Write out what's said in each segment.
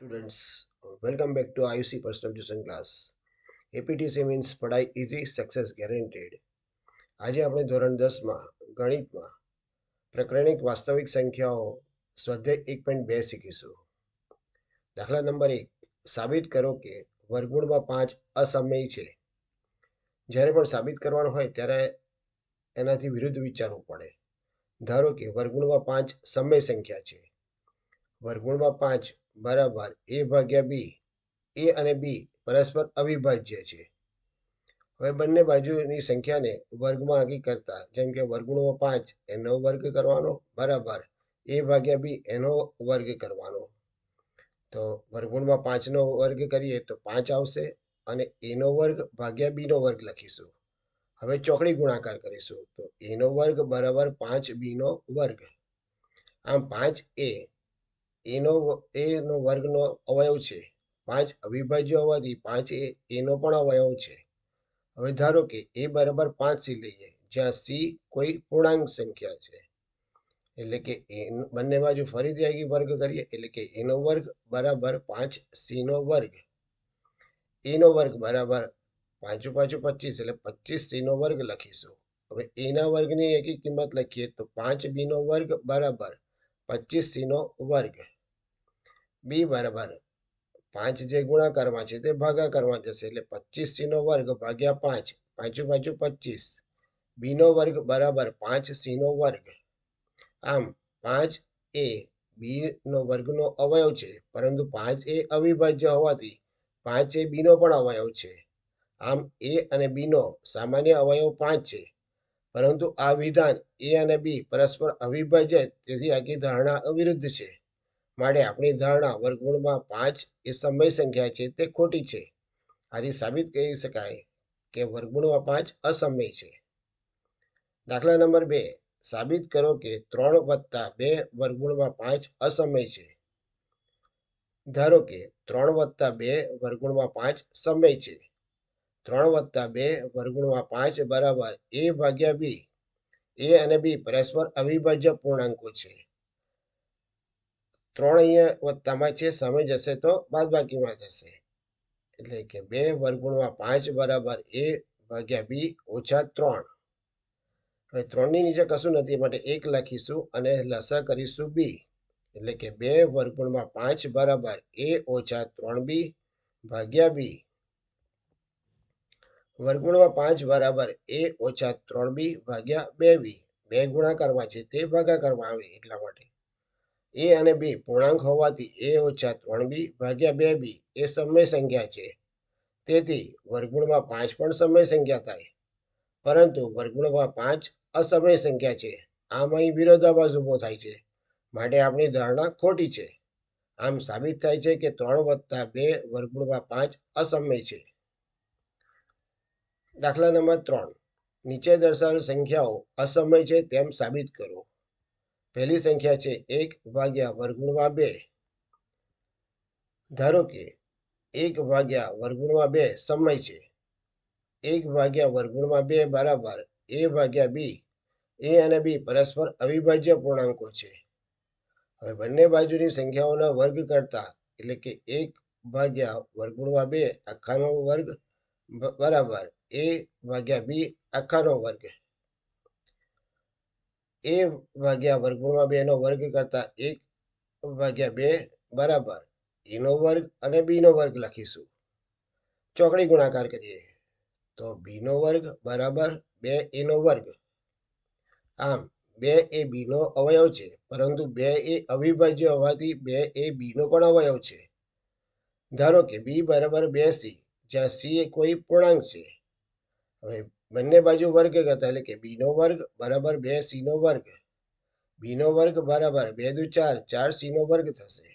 students welcome back to આયુસી personal tuition class APTC means પઢાઈ easy success guaranteed આજે આપણે ધોરણ દસમાં, ગણિતમાં, પ્રકરણિક વાસ્તવિક સંખ્યાઓ સ્વાધ્યાય એક પોઈન્ટ બે શીખીશું. દાખલા નંબર એક, સાબિત કરો કે વર્ગુણમાં પાંચ અસમય છે. જ્યારે પણ સાબિત કરવાનું હોય ત્યારે એનાથી વિરુદ્ધ વિચારવું પડે. ધારો કે વર્ગુણમાં પાંચ સમય સંખ્યા છે. વર્ગમૂળમાં પાંચ બરાબર એ ભાગ્યા બી, એ અને બી પરસ્પર અવિભાજ્ય છે. હવે બંને બાજુની સંખ્યાને વર્ગમાં આગી કરતા, જેમ કે વર્ગમૂળમાં પાંચ એનો વર્ગ કરવાનો, બરાબર એ ભાગ્યા બી એનો વર્ગ કરવાનો. તો વર્ગમૂળમાં પાંચનો વર્ગ કરીએ તો પાંચ આવશે અને એનો વર્ગ ભાગ્યા બીનો વર્ગ લખીશું. હવે ચોકડી ગુણાકાર કરીશું તો એનો વર્ગ બરાબર પાંચ બીનો વર્ગ. આમ પાંચ એ એનો એનો વર્ગનો અવયવ છે. પાંચ અવિભાજ્ય હોવાથી પાંચ એ, એનો પણ અવયવ છે. હવે ધારો કે એ બરાબર પાંચ સી લઈએ, જ્યાં સી કોઈ પૂર્ણાંક સંખ્યા છે. એટલે કે એન, બંને બાજુ ફરીથી આગી વર્ગ કરીએ, એટલે કે એનો વર્ગ બરાબર પાંચ સી નો વર્ગ. એનો વર્ગ બરાબર પાંચું પાછું પચીસ, એટલે પચીસ સી નો વર્ગ લખીશું. હવે એના વર્ગની એકી કિંમત લખીએ તો પાંચ બી નો વર્ગ બરાબર પચીસ સી નો વર્ગ. બી બરાબર. પાંચ જે ગુણાકારમાં છે તે ભાગાકારમાં જશે એટલે પચીસ સી નો વર્ગ ભાગ્યા પાંચ, પાંચું પાછું પચીસ. બી નો વર્ગ બરાબર પાંચ સી નો વર્ગ. આમ પાંચ એ બી નો વર્ગનો અવયવ છે, પરંતુ પાંચ એ અવિભાજ્ય હોવાથી પાંચ એ બીનો પણ અવયવ છે. આમ એ અને બીનો સામાન્ય અવયવ પાંચ છે, પરંતુ આ વિધાન એ અને બી પરસ્પર અવિભાજ્ય, તેથી આખી ધારણા અવિરુદ્ધ છે. માટે આપણી ધારણા વર્ગમૂળમાં પાંચ એ સમય સંખ્યા છે તે ખોટી છે. આથી સાબિત કરી શકાય કે વર્ગમૂળમાં પાંચ અસમય છે. દાખલા નંબર બે. સાબિત કરો કે ત્રણ વત્તા બે વર્ગમૂળમાં પાંચ અસમય છે. ધારો કે ત્રણ વત્તા બે વર્ગમૂળમાં પાંચ સમય છે. ત્રણ વત્તા બે વર્ગુણમાં પાંચ બરાબર એ ભાગ્યા બી. એ અને બી પરસ્પર અવિભાજ્ય પૂર્ણાંકો છે. ત્રણ અહીંયા વત્તામાં છે, સમય જશે તો બાદબાકીમાં જશે. એટલે કે બે વર્ગુણમાં પાંચ બરાબર એ ભાગ્યા બી ઓછા ત્રણ. હવે ત્રણની નીચે કશું નથી માટે એક લખીશું અને લસા કરીશું બી. એટલે કે બે વર્ગુણમાં પાંચ બરાબર એ ઓછા ત્રણ બી ભાગ્યા બી. વર્ગુણમાં પાંચ બરાબર એ ઓછા ત્રણ બી ભાગ્યા બે બી. બે ગુણાકારમાં છે તે ભાગાકારમાં આવે એટલા માટે. એ અને બી પૂર્ણાંક હોવાથી એ ઓછા ત્રણ બી ભાગ્યા બે બી એ સમય સંખ્યા છે. તેથી વર્ગુણમાં પાંચ પણ સમય સંખ્યા થાય. પરંતુ વર્ગુણમાં પાંચ અસમય સંખ્યા છે. આમ અહીં વિરોધાભાસ ઊભો થાય છે. માટે આપણી ધારણા ખોટી છે. આમ સાબિત થાય છે કે ત્રણ વત્તા બે વર્ગુણમાં પાંચ અસમય છે. દાખલા નંબર ત્રણ. નીચે દર્શાવેલ સંખ્યાઓ અસમય છે તેમ સાબિત કરો. પહેલી સંખ્યા છે એક ભાગ્યા વર્ગુણમાં બે. ધારો કે એક ભાગ્યા વર્ગુણમાં બે સમય છે. એક ભાગ્યા વર્ગુણમાં બે બરાબર એ ભાગ્યા બી. એ અને બી પરસ્પર અવિભાજ્ય પૂર્ણાંકો છે. હવે બંને બાજુની સંખ્યાઓના વર્ગ કરતા એટલે કે એક ભાગ્યા વર્ગુણમાં બે આખાનો વર્ગ બરાબર એ ભાગ્યા બી આખાનો વર્ગ. એ ભાગ્યા વર્ગમૂળમાં બે નો વર્ગ કરતા એક ભાગ્યા બે બરાબર. એનો વર્ગ અને બી નો વર્ગ લખીશું. ચોકડી ગુણાકાર કરીએ. તો બી નો વર્ગ બરાબર બે એનો વર્ગ. આમ બે એ બી નો અવયવ છે, પરંતુ બે એ અવિભાજ્ય હોવાથી બે એ બી નો પણ અવયવ છે. ધારો કે બી બરાબર બે સી, જ્યાં સી એ કોઈ પૂર્ણાંક છે. હવે બંને બાજુ વર્ગ કરતા એટલે કે બીનો વર્ગ બરાબર બે સી નો વર્ગ, બીનો વર્ગ બરાબર બે દુ ચાર ચાર સી નો વર્ગ થશે.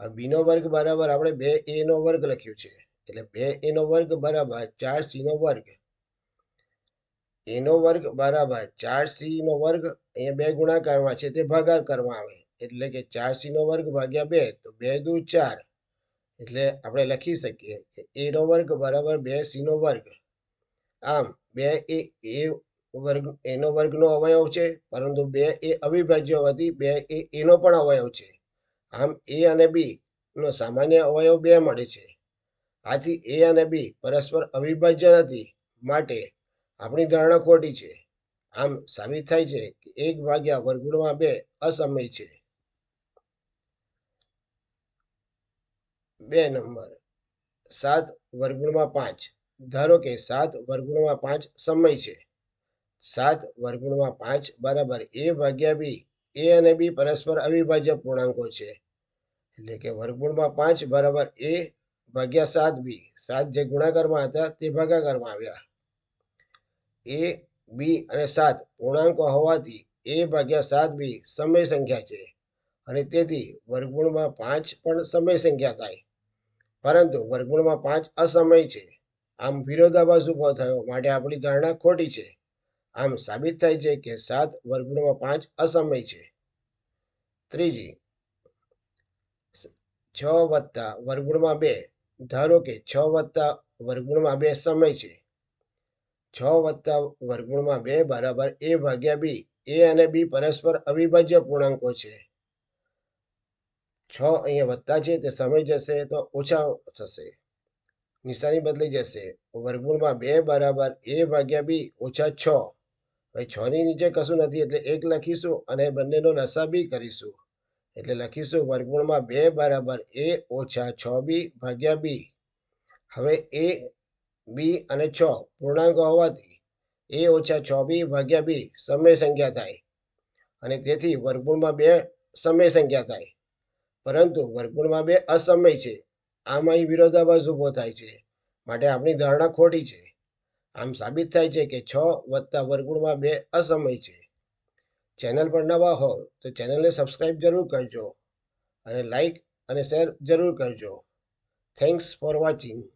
હવે બીનો વર્ગ બરાબર આપણે બે એ નો વર્ગ લખ્યું છે, એટલે બે એ નો વર્ગ બરાબર ચાર સીનો વર્ગ. એનો વર્ગ બરાબર ચાર સી નો વર્ગ અહીંયા બે ગુણાકારમાં છે, તે ભાગાકારમાં આવે. એટલે કે ચાર સી નો વર્ગ ભાગ્યા બે, તો બે દુ ચાર. એટલે આપણે લખી શકીએ કે એ નો વર્ગ બરાબર બે સી નો વર્ગ. આમ બે એ એ વર્ગ, એનો વર્ગનો અવયવ છે, પરંતુ બે એ અવિભાજ્ય હોવાથી બે એ, એનો પણ અવયવ છે. આમ એ અને બી નો સામાન્ય અવયવ બે મળે છે. આથી એ અને બી પરસ્પર અવિભાજ્ય નથી, માટે આપણી ધારણા ખોટી છે. આમ સાબિત થાય છે કે એક ભાગ્યા વર્ગુણમાં બે અસમય છે. બે નંબર સાત વર્ગુણમાં પાંચ. ધારો કે સાત વર્ગુણમાં પાંચ સમય છે. સાત વર્ગુણમાં પાંચ બરાબર એ ભાગ્યા બી, એ અને બી પરસ્પર અવિભાજ્ય પૂર્ણાંકો છે. એટલે કે વર્ગુણમાં પાંચ બરાબર એ ભાગ્યા સાત બી, સાત જે ગુણાકારમાં હતા તે ભાગાકારમાં આવ્યા. એ, બી અને સાત પૂર્ણાંકો હોવાથી એ ભાગ્યા સાત બી સમય સંખ્યા છે. અને તેથી વર્ગુણમાં પાંચ પણ સમય સંખ્યા થાય. પરંતુ વર્ગુણમાં પાંચ અસમય છે. આમ વિરોધાભાસ ઊભો થયો. માટે આપણી ધારણા ખોટી છે. આમ સાબિત થાય છે કે સાત વર્ગમૂળમાં પાંચ અસમય છે. ત્રીજી, છ વત્તા વર્ગમૂળમાં બે. ધારો કે છ વત્તા વર્ગમૂળમાં બે સમય છે. છ વત્તા વર્ગમૂળમાં બે બરાબર એ ભાગ્યા બી. એ અને બી પરસ્પર અવિભાજ્ય પૂર્ણાંકો છે. છ અહીંયા વત્તા છે, તે સમય જશે તો ઓછા થશે. નિશાની બદલી જશે. વર્ગમૂળમાં બે બરાબર એ ભાગ્યા બી ઓછા છ. ભાઈ છ ની નીચે કશું નથી એટલે એક લખીશું અને બંનેનો લસા બી કરીશું. એટલે લખીશું વર્ગમૂળમાં બે બરાબર એ ઓછા છ બી ભાગ્યા બી. હવે એ બી અને છ પૂર્ણાંકો હોવાથી એ ઓછા છ બી ભાગ્યા બી સમય સંખ્યા થાય. અને તેથી વર્ગમૂળમાં બે સમય સંખ્યા થાય. પરંતુ વર્ગમૂળમાં બે અસમય છે. આમ અહીં વિરોધાભાસ ઊભો થાય છે. માટે આપણી ધારણા ખોટી છે. આમ સાબિત થાય છે કે છ વત્તા વર્ગુણમાં બે અસમય છે. ચેનલ પર નવા હો તો ચેનલને સબસ્ક્રાઇબ જરૂર કરજો. અને લાઈક અને શેર જરૂર કરજો. Thanks for watching.